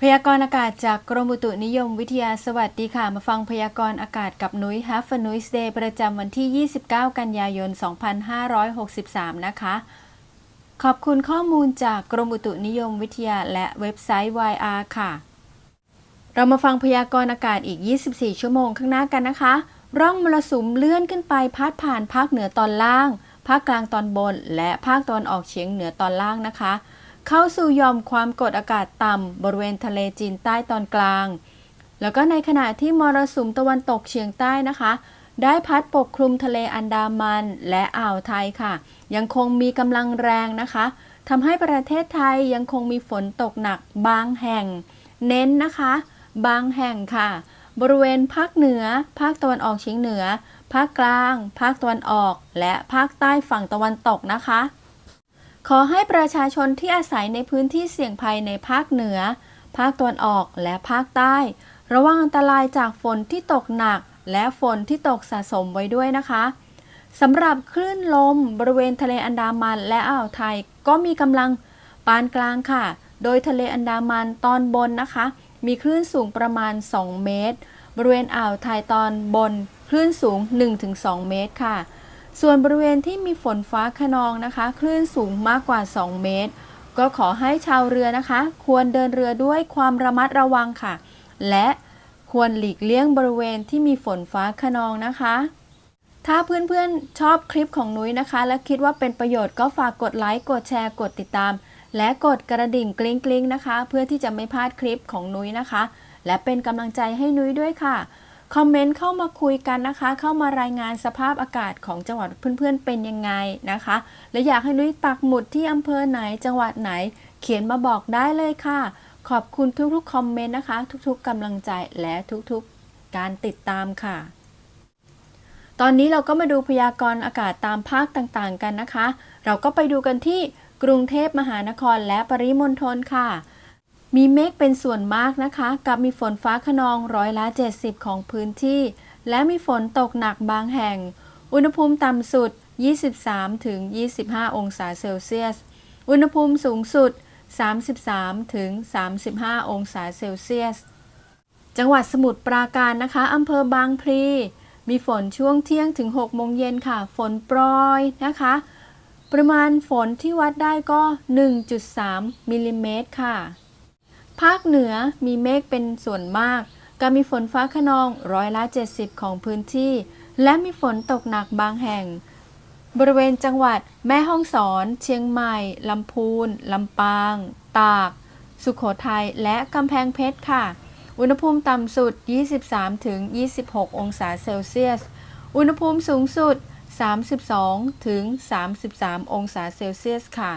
พยากรณ์อากาศจากกรมอุตุนิยมวิทยาสวัสดีค่ะ มาฟังพยากรณ์อากาศกับนุ้ย Have a Noise Day ประจำวันที่ 29 กันยายน 2563 นะคะ ขอบคุณข้อมูลจากกรมอุตุนิยมวิทยาและเว็บไซต์ YR ค่ะ เรามาฟังพยากรณ์อากาศอีก 24 ชั่วโมงข้างหน้ากันนะคะ ร่องมรสุมเลื่อนขึ้นไปพัดผ่านภาคเหนือตอนล่าง ภาคกลางตอนบน และภาคตะวันออกเฉียงเหนือตอนล่างนะคะ เข้าสู่ยอมความกดอากาศต่ำบริเวณทะเลจีนใต้ตอนกลาง แล้วก็ในขณะที่มรสุมตะวันตกเฉียงใต้นะคะ ได้พัดปกคลุมทะเลอันดามันและอ่าวไทยค่ะ ยังคงมีกำลังแรงนะคะทำให้ประเทศไทยยังคงมีฝนตกหนักบางแห่ง เน้นนะคะ บางแห่งค่ะ บริเวณภาคเหนือ ภาคตะวันออกเฉียงเหนือ ภาคกลาง ภาคตะวันออก และภาคใต้ฝั่งตะวันตกนะคะ ขอให้ประชาชนที่อาศัยในพื้นที่เสี่ยงภัยในภาคเหนือ ภาคตะวันออกและภาคใต้ ระวังอันตรายจากฝนที่ตกหนัก และฝนที่ตกสะสมไว้ด้วยนะคะสำหรับคลื่นลมบริเวณทะเลอันดามันและอ่าวไทยก็มีกำลังปานกลางค่ะ โดยทะเลอันดามันตอนบนนะคะ มีคลื่นสูงประมาณ 2 เมตร บริเวณอ่าวไทยตอนบน คลื่นสูง 1-2 เมตรค่ะ ส่วนบริเวณที่มีฝนฟ้าขนองนะคะ คลื่นสูงมากกว่า 2 เมตร ก็ขอให้ชาวเรือนะคะ ควรเดินเรือด้วยความระมัดระวังค่ะ และควรหลีกเลี่ยงบริเวณที่มีฝนฟ้าขนองนะคะ ถ้าเพื่อนๆชอบคลิปของนุ้ยนะคะ และคิดว่าเป็นประโยชน์ก็ฝากกดไลค์กดแชร์กดติดตาม และกดกระดิ่งกริ๊งๆนะคะ เพื่อที่จะไม่พลาดคลิปของนุ้ยนะคะ และเป็นกำลังใจให้นุ้ยด้วยค่ะ คอมเมนต์เข้ามาคุยกันนะคะ เข้ามารายงานสภาพอากาศของจังหวัดเพื่อนๆเป็นยังไงนะคะ และอยากให้นุ้ยปักหมุดที่อำเภอไหนจังหวัดไหน เขียนมาบอกได้เลยค่ะ ขอบคุณทุกๆคอมเมนต์นะคะ ทุกๆกำลังใจและทุกๆการติดตามค่ะ ตอนนี้เราก็มาดูพยากรณ์อากาศตามภาคต่างๆกันนะคะ เราก็ไปดูกันที่กรุงเทพมหานครและปริมณฑลค่ะ มีเมฆเป็นส่วนมากนะคะ กับมีฝนฟ้าขนองร้อยละ 70 ของพื้นที่ และมีฝนตกหนักบางแห่ง อุณหภูมิต่ำสุด 23ถึง25 องศาเซลเซียส อุณหภูมิสูงสุด 33ถึง35 องศาเซลเซียส จังหวัดสมุทรปราการนะคะอำเภอบางพลี มีฝนช่วงเที่ยงถึง 6 โมงเย็นค่ะ ฝนโปรยนะคะ ปริมาณฝนที่วัดได้ก็ 1.3 มิลลิเมตรค่ะ ภาคเหนือมีเมฆเป็นส่วนมากกับมีฝนฟ้าขนองร้อยละ 70 ของพื้นที่ และมีฝนตกหนักบางแห่ง บริเวณจังหวัดแม่ฮ่องสอน เชียงใหม่ ลำพูน ลำปาง ตาก สุขโขทัย และกำแพงเพชรค่ะ อุณหภูมิต่ำสุด 23-26 องศาเซลเซียส อุณหภูมิสูงสุด 32-33 องศาเซลเซียสค่ะ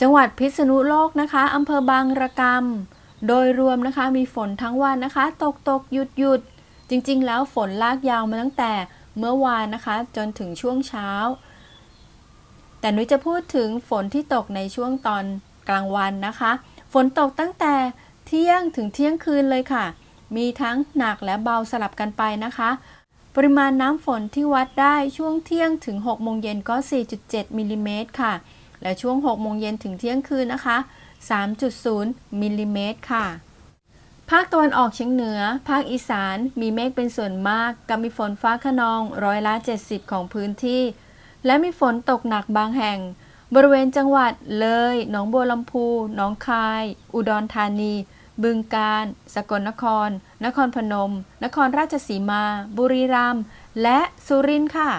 จังหวัดพิษณุโลกนะคะอำเภอบางระกำโดยรวมนะคะมีฝนทั้งวันนะคะ ตกตกหยุดหยุดจริงๆ แล้วฝนลากยาวมาตั้งแต่เมื่อวานนะคะ จนถึงช่วงเช้า แต่นุ้ยจะพูดถึงฝนที่ตกในช่วงตอนกลางวันนะคะ ฝนตกตั้งแต่เที่ยงถึงเที่ยงคืนเลยค่ะ มีทั้งหนักและเบาสลับกันไปนะคะ ปริมาณน้ำฝนที่วัดได้ช่วงเที่ยงถึง 6 โมงเย็นก็ 4.7มิลลิเมตรค่ะ และช่วง 6 โมงเย็นถึงเที่ยงคืนนะคะ 3.0 มิลลิเมตรค่ะ ภาคตะวันออกเฉียงเหนือ ภาคอีสานมีเมฆเป็นส่วนมากกับมีฝนฟ้าขนองร้อยละ 70 ของพื้นที่ และมีฝนตกหนักบางแห่ง บริเวณจังหวัดเลย หนองบัวลำพู หนองคาย อุดรธานี บึงกาฬ สกลนคร นครพนม นครราชสีมา บุรีรัมย์ และสุรินทร์ค่ะ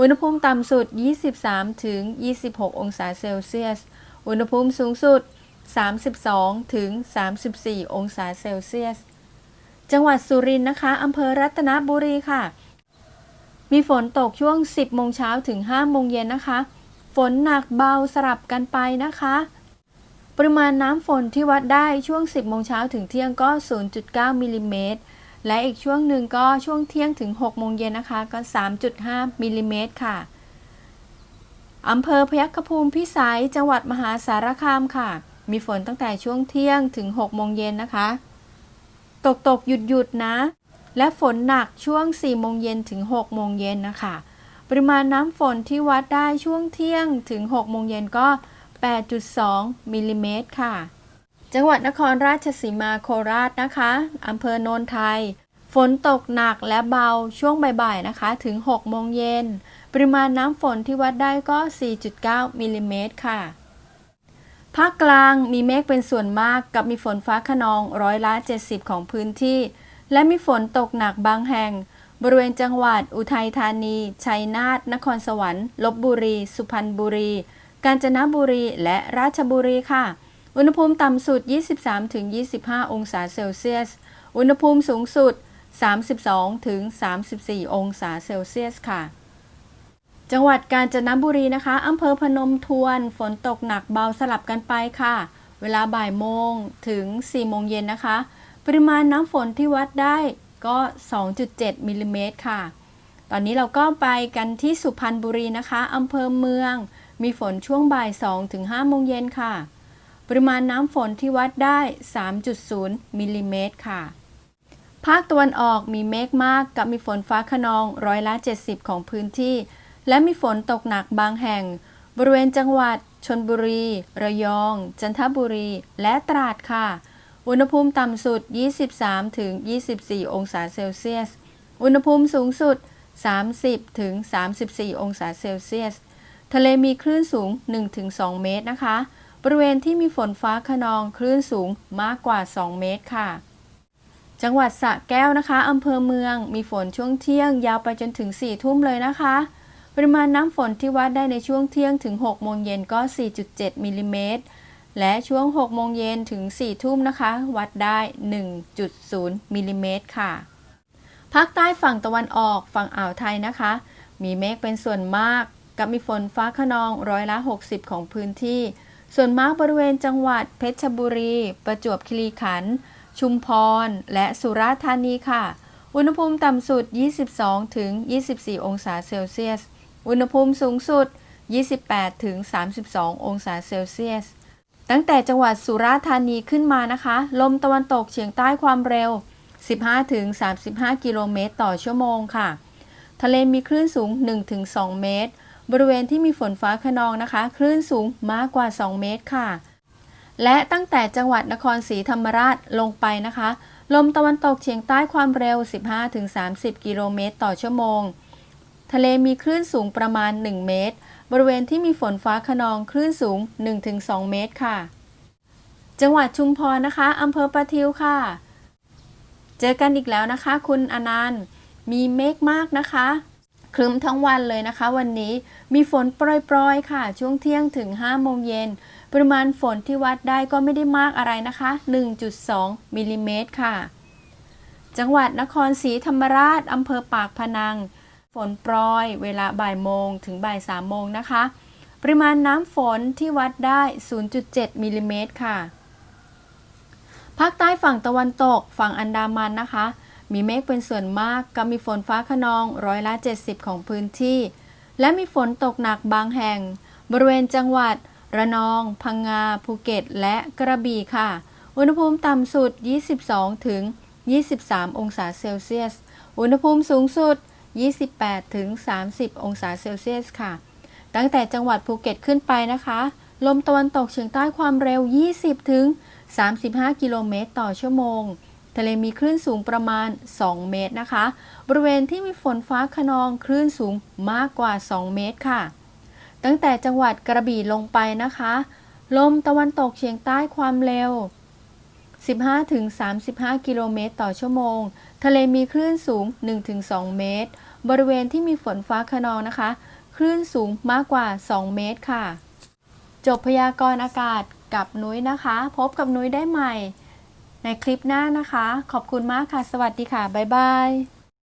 อุณหภูมิต่ำสุด 23 ถึง 26 องศาเซลเซียส อุณหภูมิสูงสุด 32 ถึง 34 องศาเซลเซียส จังหวัดสุรินทร์นะคะอำเภอรัตนบุรีค่ะ มีฝนตกช่วง 10 โมงเช้าถึง 5 โมงเย็นนะคะ ฝนหนักเบาสลับกันไปนะคะ ปริมาณน้ำฝนที่วัดได้ช่วง 10 โมงเช้าถึงเที่ยงก็ 0.9มิลลิเมตร และอีกช่วงหนึ่งก็ช่วงเที่ยงถึง6โมงเย็นนะคะ ก็ 3.5มิลลิเมตรค่ะอำเภอพยัคฆภูมิพิสัยจังหวัดมหาสารคามค่ะ มีฝนตั้งแต่ช่วงเที่ยงถึง6โมงเย็นนะคะ ตกตกหยุดหยุดนะ และฝนหนักช่วง4โมงเย็นถึง6โมงเย็นนะคะ ปริมาณน้ำฝนที่วัดได้ช่วงเที่ยงถึง6โมงเย็นก็ 8.2มิลลิเมตรค่ะ จังหวัดนครราชสีมาโคราชนะคะอำเภอโนนไทย ฝนตกหนักและเบาช่วงบ่ายๆนะคะ ถึง 6 โมงเย็น ปริมาณน้ำฝนที่วัดได้ก็ 4.9 มิลลิเมตรค่ะ ภาคกลางมีเมฆเป็นส่วนมากกับมีฝนฟ้าขนองร้อยละ 70 ของพื้นที่ และมีฝนตกหนักบางแห่ง บริเวณจังหวัด อุทัยธานี ชัยนาท นครสวรรค์ ลบบุรี สุพรรณบุรี กาญจนบุรี และราชบุรีค่ะ อุณหภูมิต่ำสุด 23-25 องศาเซลเซียส อุณหภูมิสูงสุด 32-34 องศาเซลเซียสค่ะ จังหวัดกาญจนบุรีนะคะอำเภอพนมทวน ฝนตกหนักเบาสลับกันไปค่ะ เวลาบ่ายโมงถึง 4 โมงเย็นนะคะ ปริมาณน้ำฝนที่วัดได้ก็ 2.7มิลลิเมตรค่ะ ตอนนี้เราก็ไปกันที่สุพรรณบุรีนะคะอำเภอเมือง มีฝนช่วงบ่าย2ถึง5โมงเย็นค่ะ ปริมาณน้ำฝนที่วัดได้ 3.0 มิลลิเมตรค่ะ ภาคตะวันออกมีเมฆมากกับมีฝนฟ้าขนองร้อยละ 70 ของพื้นที่ และมีฝนตกหนักบางแห่ง บริเวณจังหวัด ชนบุรี ระยอง จันทบุรี และตราดค่ะ อุณหภูมิต่ำสุด 23-24 องศาเซลเซียส อุณหภูมิสูงสุด 30-34 องศาเซลเซียส ทะเลมีคลื่นสูง 1-2 เมตรนะคะ บริเวณที่มีฝนฟ้าขนองคลื่นสูงมากกว่า 2 เมตรค่ะ จังหวัดสระแก้วนะคะอำเภอเมือง มีฝนช่วงเที่ยง ยาวไปจนถึง 4 ทุ่มเลยนะคะ ปริมาณน้ำฝนที่วัดได้ในช่วงเที่ยงถึง 6 โมงเย็นก็ 4.7 มิลลิเมตร และช่วง 6 โมงเย็นถึง 4 ทุ่มนะคะ วัดได้ 1.0 มิลลิเมตรค่ะ ภาคใต้ฝั่งตะวันออกฝั่งอ่าวไทยนะคะ มีเมฆเป็นส่วนมาก กับมีฝนฟ้าขนองร้อยละ 60 ของพื้นที่ ส่วนมากบริเวณจังหวัดเพชรบุรี ประจวบคีรีขันธ์ ชุมพร และสุราษฎร์ธานีค่ะ อุณหภูมิต่ำสุด 22 ถึง 24 องศาเซลเซียส อุณหภูมิสูงสุด 28 ถึง 32 องศาเซลเซียส ตั้งแต่จังหวัดสุราษฎร์ธานีขึ้นมานะคะ ลมตะวันตกเฉียงใต้ความเร็ว 15 ถึง 35 กิโลเมตรต่อชั่วโมงค่ะ ทะเลมีคลื่นสูง1-2เมตร บริเวณที่มีฝนฟ้าขนองนะคะ คลื่นสูงมากกว่า 2 เมตรค่ะ และตั้งแต่จังหวัดนครศรีธรรมราชลงไปนะคะ ลมตะวันตกเฉียงใต้ความเร็ว 15-30 กิโลเมตรต่อชั่วโมง ทะเลมีคลื่นสูงประมาณ 1 เมตร บริเวณที่มีฝนฟ้าขนองคลื่นสูง 1-2 เมตรค่ะ จังหวัดชุมพรนะคะอำเภอประทิวค่ะ เจอกันอีกแล้วนะคะ คุณอนันต์มีเมฆมากนะคะ ครึ้มทั้งวันเลยนะคะ วันนี้มีฝนโปรยๆค่ะ ช่วงเที่ยงถึง 5 โมงเย็น ปริมาณฝนที่วัดได้ก็ไม่ได้มากอะไรนะคะ 1.2 มิลลิเมตรค่ะ จังหวัดนครศรีธรรมราชอำเภอปากพนัง ฝนโปรย เวลาบ่ายโมงถึงบ่าย3โมงนะคะ ปริมาณน้ำฝนที่วัดได้ 0.7 มิลลิเมตรค่ะ ภาคใต้ฝั่งตะวันตกฝั่งอันดามันนะคะ มีเมฆเป็นส่วนมากกับมีฝนฟ้าขนองร้อยละ 70 ของพื้นที่ และมีฝนตกหนักบางแห่ง บริเวณจังหวัด ระนอง พังงา ภูเก็ต และกระบี่ค่ะ อุณหภูมิต่ำสุด 22 ถึง 23 องศาเซลเซียส อุณหภูมิสูงสุด 28 ถึง 30 องศาเซลเซียสค่ะ ตั้งแต่จังหวัดภูเก็ตขึ้นไปนะคะ ลมตะวันตกเฉียงใต้ความเร็ว 20 ถึง 35 กิโลเมตรต่อชั่วโมง ทะเลมีคลื่นสูงประมาณ 2 เมตรนะคะ บริเวณที่มีฝนฟ้าขนองคลื่นสูงมากกว่า 2 เมตรค่ะ ตั้งแต่จังหวัดกระบี่ลงไปนะคะ ลมตะวันตกเฉียงใต้ความเร็ว 15-35 กิโลเมตรต่อชั่วโมง ทะเลมีคลื่นสูง 1-2 เมตร บริเวณที่มีฝนฟ้าขนองนะคะ คลื่นสูงมากกว่า 2 เมตรค่ะ จบพยากรณ์อากาศกับนุ้ยนะคะ พบกับนุ้ยได้ใหม่ ในคลิปหน้านะคะ ขอบคุณมากค่ะ สวัสดีค่ะ บ๊ายบาย